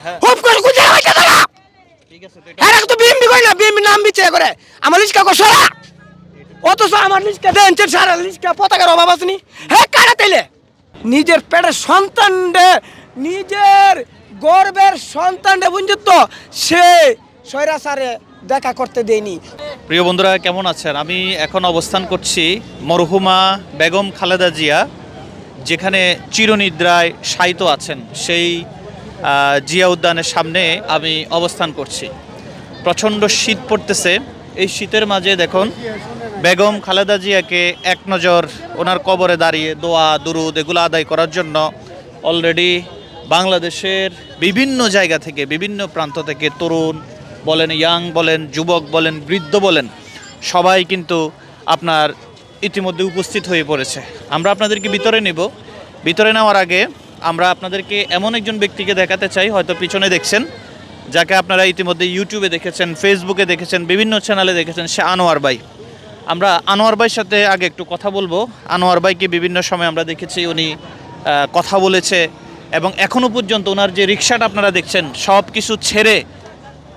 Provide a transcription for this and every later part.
হ্যাঁ। হুপ করে কুচে হইছে তারা ঠিক আছে তো এটা এরা তো বিএমপি কই না বিএমপি নাম বিচে করে। আমার লিস্টকা কো সরা। অথচ আমার লিস্টকা দেন চেন সারা লিস্টকা পতাকার অভাব আসনি। হে কারা তেলে? নিজের পেটের সন্তান নিজের গর্বের সন্তান বুঝত সে সৈরাসারে দেখা করতে দেয়নি। প্রিয় বন্ধুরা কেমন আছেন? আমি এখন অবস্থান করছি মরহুমা বেগম খালেদা জিয়া যেখানে চিরনিদ্রায় শায়িত আছেন। সেই জিয়া উদ্যানের সামনে আমি অবস্থান করছি। প্রচণ্ড শীত পড়তেছে। এই শীতের মাঝে দেখুন, বেগম খালেদা জিয়াকে এক নজর ওনার কবরে দাঁড়িয়ে দোয়া, দুরুদ এগুলো আদায় করার জন্য অলরেডি বাংলাদেশের বিভিন্ন জায়গা থেকে, বিভিন্ন প্রান্ত থেকে তরুণ বলেন ইয়াং বলেন, যুবক বলেন, বৃদ্ধ বলেন, সবাই কিন্তু আপনার ইতিমধ্যে উপস্থিত হয়ে পড়েছে। আমরা আপনাদেরকে ভিতরে নেব। ভিতরে নেওয়ার আগে আমরা আপনাদেরকে এমন একজন ব্যক্তিকে দেখাতে চাই, হয়তো পিছনে দেখছেন, যাকে আপনারা ইতিমধ্যে ইউটিউবে দেখেছেন ফেসবুকে দেখেছেন, বিভিন্ন চ্যানেলে দেখেছেন, সে আনোয়ার ভাই। আমরা আনোয়ার ভাইয়ের সাথে আগে একটু কথা বলব। আনোয়ার ভাইকে বিভিন্ন সময় আমরা দেখেছি, উনি কথা বলেছে, এবং এখনও পর্যন্ত ওনার যে রিক্সাটা আপনারা দেখছেন, সব কিছু ছেড়ে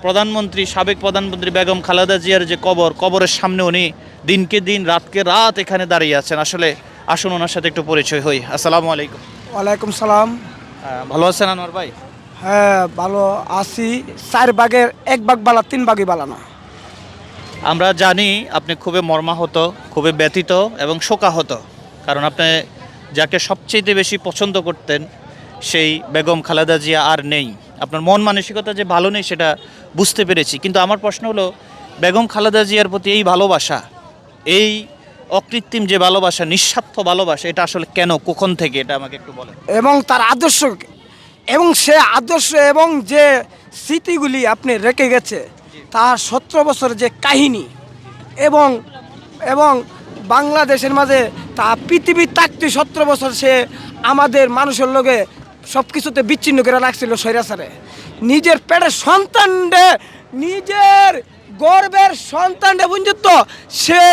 প্রধানমন্ত্রী, সাবেক প্রধানমন্ত্রী বেগম খালেদা জিয়ার যে কবর, কবরের সামনে উনি দিনকে দিন, রাতকে রাত এখানে দাঁড়িয়ে আছেন। আসলে আসুন ওনার সাথে একটু পরিচয় হই। আসসালামু আলাইকুম। ওয়ালাইকুম সালাম। ভালো আছেন আনোয়ার ভাই? হ্যাঁ ভালো আছি। চার বাঘের এক ভাগ বালা তিন ভাগই বালা না। আমরা জানি আপনি খুবই মর্মাহত খুবই ব্যথিত এবং শোকাহত। কারণ আপনি যাকে সবচেয়ে বেশি পছন্দ করতেন সেই বেগম খালেদা জিয়া আর নেই। আপনার মন মানসিকতা যে ভালো নেই সেটা বুঝতে পেরেছি। কিন্তু আমার প্রশ্ন হলো বেগম খালেদা জিয়ার প্রতি এই ভালোবাসা এই অকৃত্রিম যে ভালোবাসা নিঃস্বার্থ ভালোবাসা এটা আসলে কেন কখন থেকে এটা আমাকে একটু বলেন। এবং তার আদর্শ এবং সে আদর্শ এবং যে স্মৃতিগুলি আপনি রেখে গেছে তার সতেরো বছরের যে কাহিনী এবং এবং বাংলাদেশের মাঝে তা পৃথিবীর থাকতে সতেরো বছর সে আমাদের মানুষের লোকে সব কিছুতে বিচ্ছিন্ন করে রাখছিল সৈরাসারে নিজের পেটের সন্তান নিজের গর্বের সন্তান বুঝত সে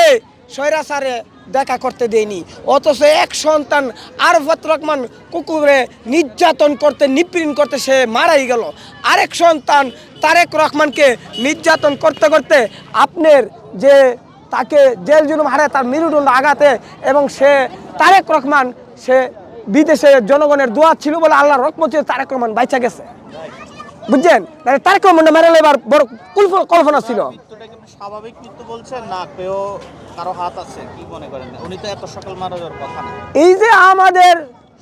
সৈরাসারে দেখা করতে দেয়নি। অথচ এক সন্তান আরফাত রহমান কুকুরে নির্যাতন করতে, নিপীড়ন করতে সে মারাই গেল। আরেক সন্তান তারেক রহমানকে নির্যাতন করতে করতে আপনার যে তাকে জেল জুলুম হারে তার মেরুদণ্ড আঘাতে এবং সে তারেক রহমান সে বিদেশে জনগণের দোয়া ছিল বলে আল্লাহ রকম তারেক রহমান বাইচা গেছে। বুঝছেন? তারেক রহমানটা মেরে এবার বড় কল্পনা ছিল। স্বাভাবিক মৃত্যু বলছেন না কেউ কারও হাত আছে কি মনে করেন? উনি তো এত সকাল মারা যাওয়ার কথা না। এই যে আমাদের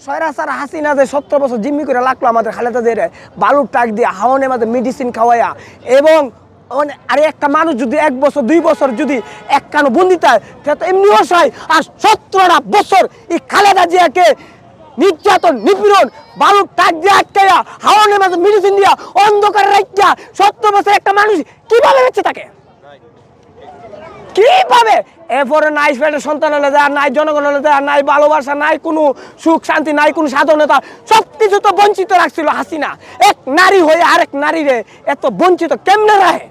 সয়রাসার হাসিনা যে সত্তর বছর জিম্মি করে লাগল আমাদের খালেদা দিয়ে বালুর টাক দিয়ে হাওয়ানে মাঝে মেডিসিন খাওয়াইয়া এবং অনে- আরে একটা মানুষ যদি এক বছর দুই বছর যদি এক কানো বন্দিত হয় সে তো এমনি অসহায়। আর সত্তরটা বছর এই খালেদা জিয়াকে নির্যাতন, নিপীড়ন, বালুর টাক দিয়ে আটকাইয়া হাওয়ানের মাঝে মেডিসিন দিয়া, অন্ধকারে রাখিয়া সত্তর বছর একটা মানুষ কীভাবে বেঁচে থাকে? কীভাবে? এরপরে নাই পেটের সন্তান হলে দেয় নাই জনগণ হলে দেয় নাই ভালোবাসা, নাই কোনো সুখ, শান্তি, নাই কোনো স্বাধীনতা সব কিছু তো বঞ্চিত রাখছিল হাসিনা। এক নারী হয়ে আরেক নারীরে এত বঞ্চিত কেমনে রাখে?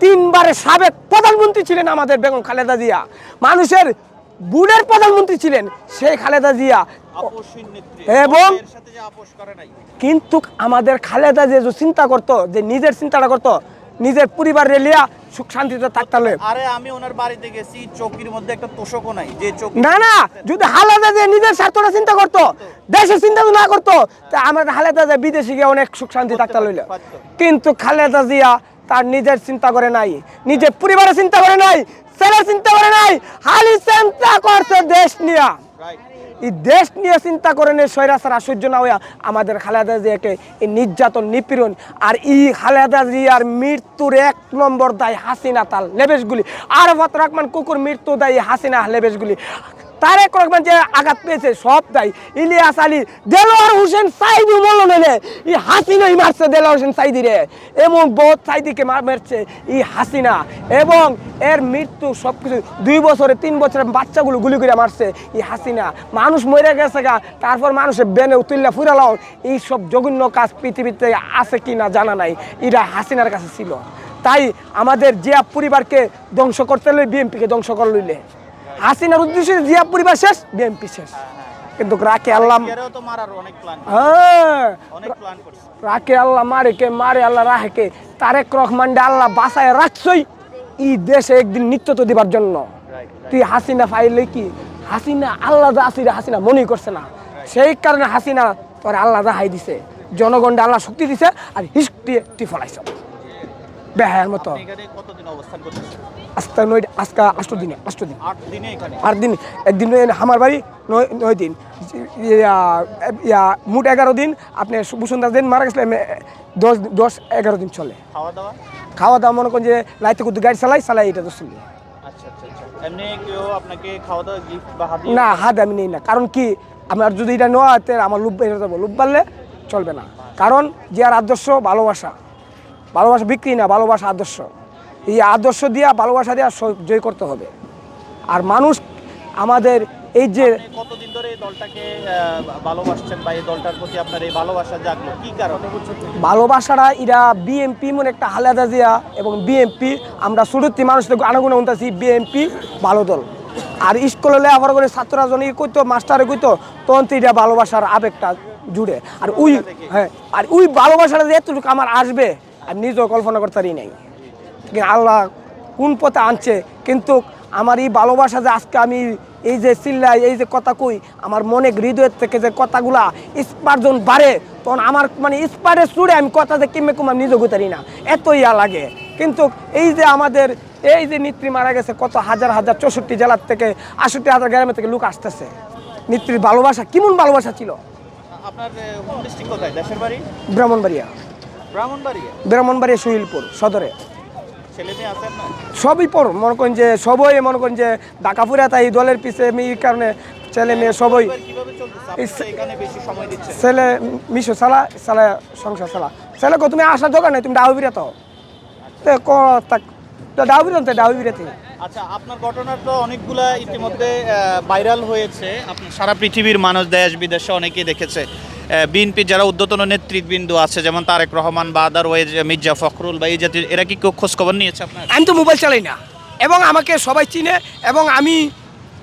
তিনবারে সাবেক প্রধানমন্ত্রী ছিলেন আমাদের বেগম খালেদা জিয়া। মানুষের বুড়ের প্রধানমন্ত্রী ছিলেন সেই খালেদা জিয়া। এবং- কিন্তু আমাদের খালেদা যে যে চিন্তা করতো যে নিজের চিন্তাটা করতো নিজের পরিবার রেলিয়া সুখ শান্তিতে থাকতে হবে আরে আমি ওনার বাড়িতে গেছি চৌকির মধ্যে একটা তোষকও নাই যে চৌকি না না যদি হালাদা যে নিজের স্বার্থটা চিন্তা করতো দেশের চিন্তা না করতো তা আমাদের হালেদা যে বিদেশে গিয়ে অনেক সুখ শান্তি থাকতে লইল কিন্তু খালেদা জিয়া তার নিজের চিন্তা করে নাই, নিজের পরিবারের চিন্তা করে নাই, ছেলের চিন্তা করে নাই হালি চিন্তা করছে দেশ নিয়া। এই দেশ নিয়ে চিন্তা করে নিয়ে সৈরাসার আশ্চর্য না হইয়া আমাদের খালেদা জিয়াকে এই নির্যাতন, নিপীড়ন আর ই খালেদা জিয়ার মৃত্যুর এক নম্বর দায় হাসিনা তাল লেবেশগুলি। আর ফত রহমান কুকুর মৃত্যু দায়ী হাসিনা লেবেশগুলি। তারেক রহমান যে আঘাত পেয়েছে, সব দায়ী ইলিয়াস আলী, দেলোয়ার হোসেন সাইদি মূল্য নেলে এই হাসিনাই মারছে দেলোয়ার হোসেন সাইদি রে। এবং বহুত সাইদিকে মার মারছে এই হাসিনা। এবং এর মৃত্যু সব কিছু দুই বছরে, তিন বছরে বাচ্চাগুলো গুলি করে মারছে ই হাসিনা। মানুষ মরে গেছে গা, তারপর মানুষের বেনে উতুল্লা ফুরালাও এই সব জঘন্য কাজ পৃথিবীতে আছে কি না জানা নাই এরা হাসিনার কাছে ছিল। তাই আমাদের জিয়া পরিবারকে ধ্বংস করতে হলে বিএনপিকে ধ্বংস করে লইলে। হাসিনার উদ্দেশ্যে জিয়া পরিবার শেষ বিএনপি শেষ। কিন্তু রাকে আল্লাহ এরাও তো মারার অনেক প্ল্যান হ্যাঁ। রাকে আল্লাহ মারে কে? মারে আল্লাহ রাহেকে তারেক রহমান ডে আল্লাহ বাসায় রাখছই। ই দেশে একদিন নিত্য তো দিবার জন্য। তুই হাসিনা ফাইলে কি? হাসিনা আল্লাহ আসিরে হাসিনা মনেই করছে না। সেই কারণে হাসিনা তোর আল্লাহ রাহাই দিছে। জনগণটা আল্লাহ শক্তি দিছে আর হিস্ট্রি টি ফলাইছ। বেহায়ার মতো। আজকে নয় আজকে আষ্ট দিনে আষ্ট দিন। আট দিনে একদিন আমার বাড়ি নয় নয় দিন। ইয়া মোট এগারো দিন আপনি বসুন্ধরা দিন মারা গেছিলেন দশ দশ এগারো দিন চলে। খাওয়া দাওয়া খাওয়া দাওয়া মনে করেন যে লাইতে কুদ্দু গাড়ি চালাই চালাই এটা আচ্ছা আচ্ছা আচ্ছা। হাদিয়া না হাত আমি নেই না। কারণ কি আমার যদি এটা নেওয়া আমার লুপ বেড়ে যাব। লুপ বাড়লে চলবে না। কারণ যে আর আদর্শ ভালোবাসা। ভালোবাসা বিক্রি না ভালোবাসা আদর্শ। এই আদর্শ দিয়া ভালোবাসা দিয়া জয় করতে হবে। আর মানুষ আমাদের এই যে কতদিন ধরে এই দলটাকে ভালোবাসছেন বা এই দলটার প্রতি আপনার এই ভালোবাসা জাগলো? কি কারণে? ভালোবাসাটা এরা বিএমপি মনে একটা হালাদা জিয়া এবং বিএমপি আমরা শুরুতে মানুষদের আনুগুণে উনতাছি বিএমপি ভালো দল। আর স্কুলে লেখাপড়া করে ছাত্ররা জন ই করতো মাস্টারে করতো তখন তো এটা ভালোবাসার আবেগটা জুড়ে। আর ওই হ্যাঁ আর ওই ভালোবাসাটা যে এতটুকু আমার আসবে আর নিজেও কল্পনা করতে পারি নাই। আল্লাহ কোন পথে আনছে কিন্তু আমার এই ভালোবাসা যে আজকে আমি এই যে চিল্লাই এই যে কথা কই আমার মনে হৃদয়ের থেকে যে কথাগুলা স্পার্জন বাড়ে তখন আমার মানে স্পারে চুড়ে আমি কথা যে কিমে কুমার নিজে গুতারি না। এত ইয়া লাগে। কিন্তু এই যে আমাদের এই যে নেত্রী মারা গেছে কত হাজার হাজার চৌষট্টি জেলার থেকে আষট্টি হাজার গ্রামের থেকে লোক আসতেছে। নেত্রীর ভালোবাসা কেমন ভালোবাসা ছিল? আপনার হোম ডিস্ট্রিক্ট কোথায়? দেশের বাড়ি? ব্রাহ্মণবাড়িয়া। ব্রাহ্মণবাড়িয়া? ব্রাহ্মণবাড়িয়া সুহিলপুর সদরে। সবই পর মনে করেন যে সবই মনে করেন যে ডাকাপুরা তাই দলের পিছে এই কারণে ছেলে মেয়ে সবই। ছেলে মিশো চালা চালা সংসার চালা। ছেলে কো তুমি আসার দোকান নাই তুমি ডাউবিরা তো। ডাউবিরা তো ডাউবিরা থেকে আচ্ছা আপনার ঘটনা তো অনেকগুলা ইতিমধ্যে ভাইরাল হয়েছে। সারা পৃথিবীর মানুষ দেশ বিদেশে অনেকেই দেখেছে। বিএনপি যারা উদ্যতন নেতৃবৃন্দ আছে, যেমন তারেক রহমান বা আদারওয়াইজ মির্জা ফখরুল বা এই জাতির, এরা কি কেউ খোঁজ খবর নিয়েছে আপনার? আমি তো মোবাইল চালাই না। এবং আমাকে সবাই চিনে এবং আমি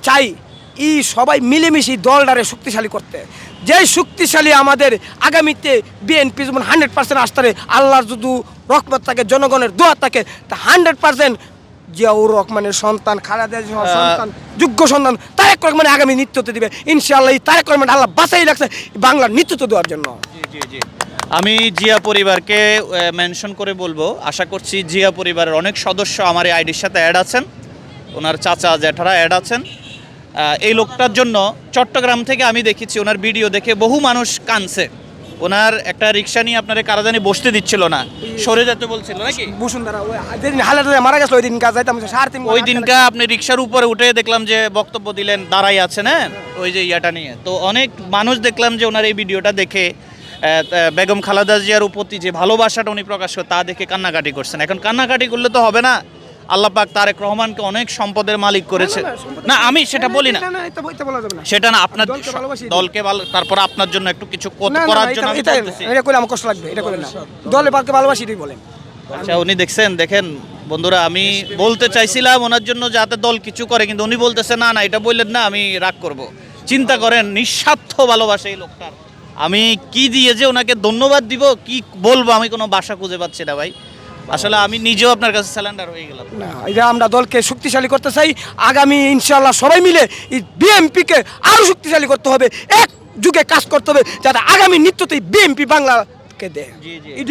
চাই ই সবাই মিলেমিশে দলটারে শক্তিশালী করতে। যেই শক্তিশালী আমাদের আগামীতে বিএনপি যেমন হান্ড্রেড পার্সেন্ট আসতে আল্লাহর যদি রকমত থাকে, জনগণের দোয়া থাকে, তা হান্ড্রেড পার্সেন্ট জিয়াউর রহমানের সন্তান খালেদা জিয়ার সন্তান যোগ্য সন্তান তারেক রহমানের আগামী নৃত্যতে দিবে। ইনশাআল্লাহ তারেক রহমান আল্লাহ বাঁচাই রাখছে বাংলার নৃত্যত দেওয়ার জন্য। জি জি জি। আমি জিয়া পরিবারকে মেনশন করে বলব। আশা করছি জিয়া পরিবারের অনেক সদস্য আমার এই আইডির সাথে অ্যাড আছেন। ওনার চাচা জ্যাঠারা অ্যাড আছেন। এই লোকটার জন্য চট্টগ্রাম থেকে আমি দেখেছি ওনার ভিডিও দেখে বহু মানুষ কানছে ওনার একটা রিক্সা নিয়ে আপনার কারা জানি বসতে দিচ্ছিল না। সরে যেতে বলছিল নাকি? বসুন্ধরা যেদিন মারা গেছে ওই দিন কাজ যাইতাম সাড়ে তিন ওই দিনকা আপনি রিক্সার উপরে উঠে দেখলাম যে বক্তব্য দিলেন দাঁড়াই আছেন হ্যাঁ? ওই যে ইয়াটা নিয়ে। তো অনেক মানুষ দেখলাম যে ওনার এই ভিডিওটা দেখে বেগম খালেদা জিয়ার প্রতি যে ভালোবাসাটা উনি প্রকাশ করে তা দেখে কান্নাকাটি করছেন। এখন কান্নাকাটি করলে তো হবে না। আল্লাহ পাক তারেক রহমানকে অনেক সম্পদের মালিক করেছে। না আমি সেটা বলি না। সেটা না। আপনার দলকে তারপর আপনার জন্য একটু কিছু করার জন্য এটা- আমার কষ্ট লাগবে এটা না। দলে ভালোবাসি বলেন। আচ্ছা উনি দেখছেন দেখেন বন্ধুরা আমি বলতে চাইছিলাম ওনার জন্য যাতে দল কিছু করে কিন্তু উনি বলতেছে না না এটা বললেন না আমি রাগ করব। চিন্তা করেন নিঃস্বার্থ ভালোবাসে এই লোকটার। আমি কি দিয়ে যে ওনাকে ধন্যবাদ দিব কি বলব আমি কোনো বাসা খুঁজে পাচ্ছি না ভাই। আসলে আমি নিজেও আপনার কাছে স্যালেন্ডার হয়ে গেলাম। না এটা আমরা দলকে শক্তিশালী করতে চাই। আগামী ইনশাআল্লাহ সবাই মিলে এই বিএমপিকে আরও শক্তিশালী করতে হবে এক যুগে কাজ করতে হবে যাতে আগামী নিত্যতেই বিএমপি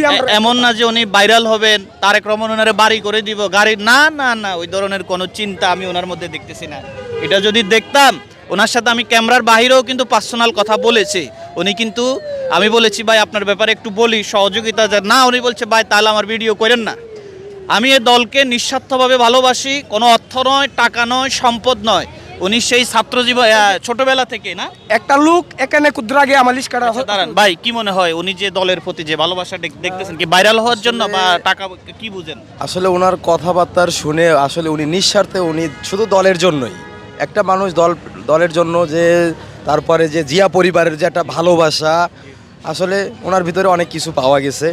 আমরা- এমন না যে উনি ভাইরাল হবেন তারেক রহমান ওনারে বাড়ি করে দিব গাড়ি না না না ওই ধরনের কোনো চিন্তা আমি ওনার মধ্যে দেখতেছি না। এটা যদি দেখতাম ওনার সাথে আমি ক্যামেরার বাহিরেও কিন্তু পার্সোনাল কথা বলেছি। উনি কিন্তু আমি বলেছি ভাই আপনার ব্যাপারে একটু বলি সহযোগিতা যা না উনি বলছে ভাই তাহলে আমার ভিডিও করেন না। আমি এ দলকে নিঃস্বার্থভাবে ভালোবাসি কোনো অর্থ নয় টাকা নয় সম্পদ নয়। উনি সেই ছাত্র জীবন ছোটবেলা থেকে না? একটা লোক এখানে আমার লিস্ট কাটা আচ্ছা, দাঁড়ান ভাই কি মনে হয় উনি যে দলের প্রতি যে ভালোবাসা দেখ- দেখতেছেন কি ভাইরাল হওয়ার জন্য বা টাকা কি বুঝেন? আসলে ওনার কথাবার্তার শুনে আসলে উনি নিঃস্বার্থে উনি শুধু দলের জন্যই। একটা মানুষ দল দলের জন্য যে তারপরে যে জিয়া পরিবারের যে একটা ভালোবাসা আসলে ওনার ভিতরে অনেক কিছু পাওয়া গেছে।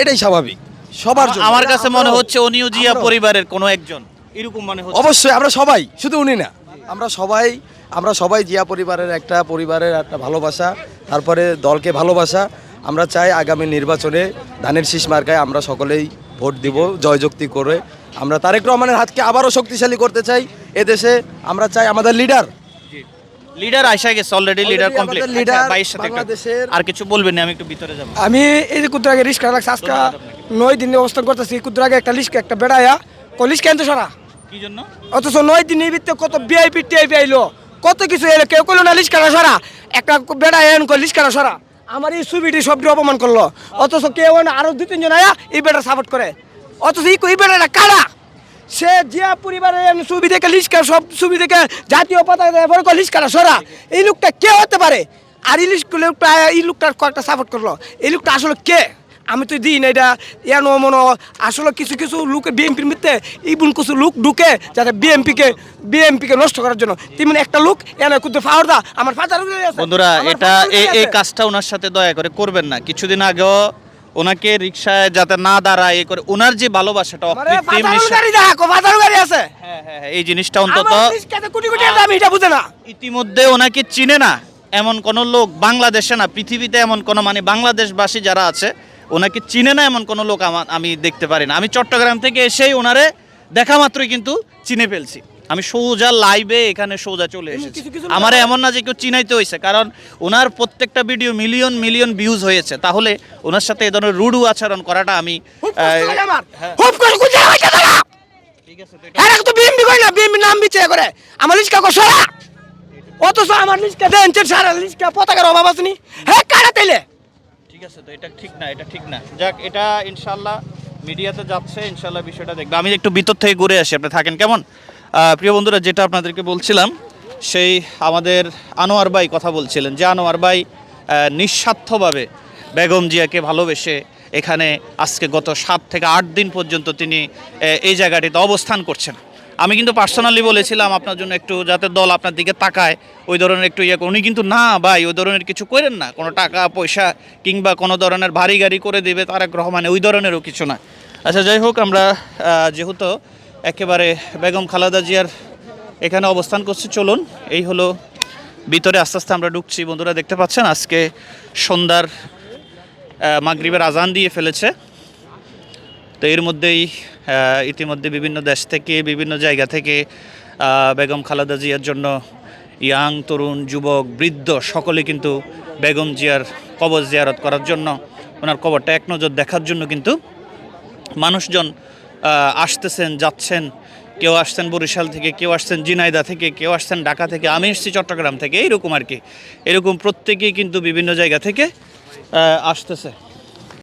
এটাই স্বাভাবিক। সবার জন্য। আমার কাছে মনে হচ্ছে উনিও জিয়া আমরাও। পরিবারের কোনো একজন। এরকম মনে হচ্ছে অবশ্যই আমরা সবাই শুধু উনি না। আমরা সবাই আমরা সবাই জিয়া পরিবারের একটা পরিবারের একটা ভালোবাসা তারপরে দলকে ভালোবাসা। আমরা চাই আগামী নির্বাচনে ধানের শীষ মার্কায় আমরা সকলেই ভোট দিব জয়যুক্তি করে। আমরা তারেক রহমানের হাতকে আবারও শক্তিশালী করতে চাই। এদেশে আমরা চাই আমাদের লিডার লিডার আইসা গেছে অলরেডি লিডার কমপ্লিট leader বাইশ সাথে আর কিছু বলবেন না আমি একটু ভিতরে যাব। আমি এই যে কুদ্র আগে রিস্কা লাগছে আজকে নয় দিন অবস্থান করতেছি কুদ্র আগে একটা লিস্ক একটা বেড়াইয়া কলিস কেন সরা? কি জন্য? অথচ নয় দিনের ভিতরে কত বিআইপি টিআইপি আইলো কত কিছু এলো কেউ করল না লিস্কারা সরা। একটা বেড়া এন লিস্কারা সরা। আমার এই সুবিটি সবটি অপমান করল। অথচ কেউ আরও দুই তিনজন আয়া এই বেটা সাপোর্ট করে। অথচ এই বেটাটা কারা? সে জিয়া পরিবারের সুবি থেকে লিস্কার সব সুবি থেকে জাতীয় পতাকা ব্যবহার করে লিস্কারা সরা। এই লোকটা কে হতে পারে? আর এই লোকটা এই লোকটার কয়েকটা সাপোর্ট করল। এই লোকটা আসলে কে? আমি তো দিই না এটা। এনো মনো আসলে কিছু কিছু লোক বিএনপির মধ্যে ইবুন কিছু লোক ঢুকে যাতে বিএনপিকে বিএনপিকে নষ্ট করার জন্য। তেমনি একটা লোক এনে কিন্তু ফাওয়ার দা আমার ফাদার বন্ধুরা এটা এই কাজটা ওনার সাথে দয়া করে করবেন না। কিছুদিন আগেও ওনাকে রিক্সায় যাতে না দাঁড়ায় এ করে ওনার যে ভালোবাসাটা অকৃত্রিম গাড়ি আছে। হ্যাঁ হ্যাঁ হ্যাঁ, এই জিনিসটা অন্তত কোটি কোটি দাম এটা বুঝে না। ইতিমধ্যে ওনাকে চিনে না। এমন কোন লোক বাংলাদেশে না পৃথিবীতে এমন কোন মানে বাংলাদেশবাসী যারা আছে ওনাকে চিনে না এমন কোন লোক আমার আমি দেখতে পারি না। আমি চট্টগ্রাম থেকে এসেই ওনারে দেখা মাত্রই কিন্তু চিনে ফেলছি। আমি সোজা লাইভে এখানে সোজা চলে এসেছি। আমার এমন না যে কেউ চিনাইতে হয়েছে কারণ ওনার প্রত্যেকটা ভিডিও মিলিয়ন মিলিয়ন ভিউজ হয়েছে। তাহলে ওনার সাথে এ ধরনের রুডু আচরণ করাটা আমি হ্যাঁ। হ্যাঁ অথচ আমার দেন সারা পতাকার অভাব হ্যাঁ কারা তেলে? ঠিক আছে তো এটা ঠিক না এটা ঠিক না। যাক এটা ইনশাল্লাহ মিডিয়াতে যাচ্ছে ইনশাল্লাহ বিষয়টা দেখবে। আমি একটু ভিতর থেকে ঘুরে আসি আপনি থাকেন কেমন? প্রিয় বন্ধুরা যেটা আপনাদেরকে বলছিলাম সেই আমাদের আনোয়ার ভাই কথা বলছিলেন যে আনোয়ার আহ, নিঃস্বার্থভাবে বেগম জিয়াকে ভালোবেসে এখানে আজকে গত সাত থেকে আট দিন পর্যন্ত তিনি এই জায়গাটিতে অবস্থান করছেন। আমি কিন্তু পার্সোনালি বলেছিলাম আপনার জন্য একটু যাতে দল আপনার দিকে তাকায় ওই ধরনের একটু ইয়ে উনি কিন্তু না ভাই ওই ধরনের কিছু করেন না। কোনো টাকা পয়সা কিংবা কোনো ধরনের ভারী গাড়ি করে দেবে তারেক রহমানে ওই ধরনেরও কিছু না। আচ্ছা যাই হোক আমরা যেহেতু একেবারে বেগম খালেদা জিয়ার এখানে অবস্থান করছে। চলুন, এই হলো ভিতরে, আস্তে আস্তে আমরা ঢুকছি। বন্ধুরা দেখতে পাচ্ছেন, আজকে সন্ধ্যার মাগরিবের আজান দিয়ে ফেলেছে। তো এর মধ্যেই ইতিমধ্যে বিভিন্ন দেশ থেকে, বিভিন্ন জায়গা থেকে বেগম খালেদা জিয়ার জন্য ইয়াং তরুণ, যুবক, বৃদ্ধ সকলে কিন্তু বেগম জিয়ার কবর জিয়ারত করার জন্য, ওনার কবরটা এক নজর দেখার জন্য কিন্তু মানুষজন আসতেছেন, যাচ্ছেন, কেউ আসছেন বরিশাল থেকে, কেউ আসছেন জিনাইদা থেকে, কেউ আসছেন ঢাকা থেকে, আমি এসেছি চট্টগ্রাম থেকে, এইরকম আর কি। এরকম প্রত্যেকেই কিন্তু বিভিন্ন জায়গা থেকে আসতেছে।